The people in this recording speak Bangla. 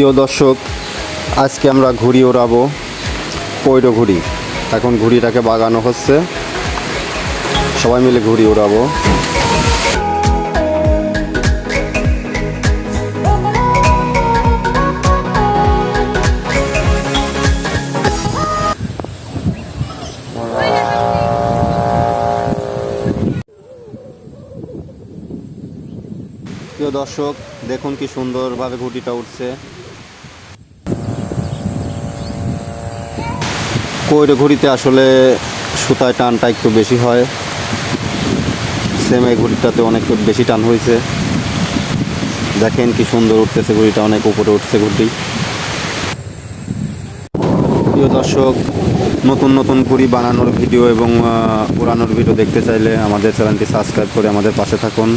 প্রিয় দর্শক, আজকে আমরা ঘুড়ি ওড়াবো, পৈরো ঘুড়ি। এখন ঘুড়িটাকে বাগানো হচ্ছে। সবাই মিলে ঘুড়ি ওড়াবো। প্রিয় দর্শক, দেখুন কি সুন্দরভাবে ঘুটিটা উঠছে কৈর ঘুড়িতে আসলে সুতায় টানটা একটু বেশি হয়। সেম এই ঘুড়িটাতে অনেক বেশি টান হয়েছে দেখেন কি সুন্দর উঠতেছে ঘুড়িটা, অনেক উপরে উঠছে ঘুড়ি। প্রিয় দর্শক, নতুন নতুন ঘুড়ি বানানোর ভিডিও এবং উড়ানোর ভিডিও দেখতে চাইলে আমাদের চ্যানেলটি সাবস্ক্রাইব করে আমাদের পাশে থাকুন।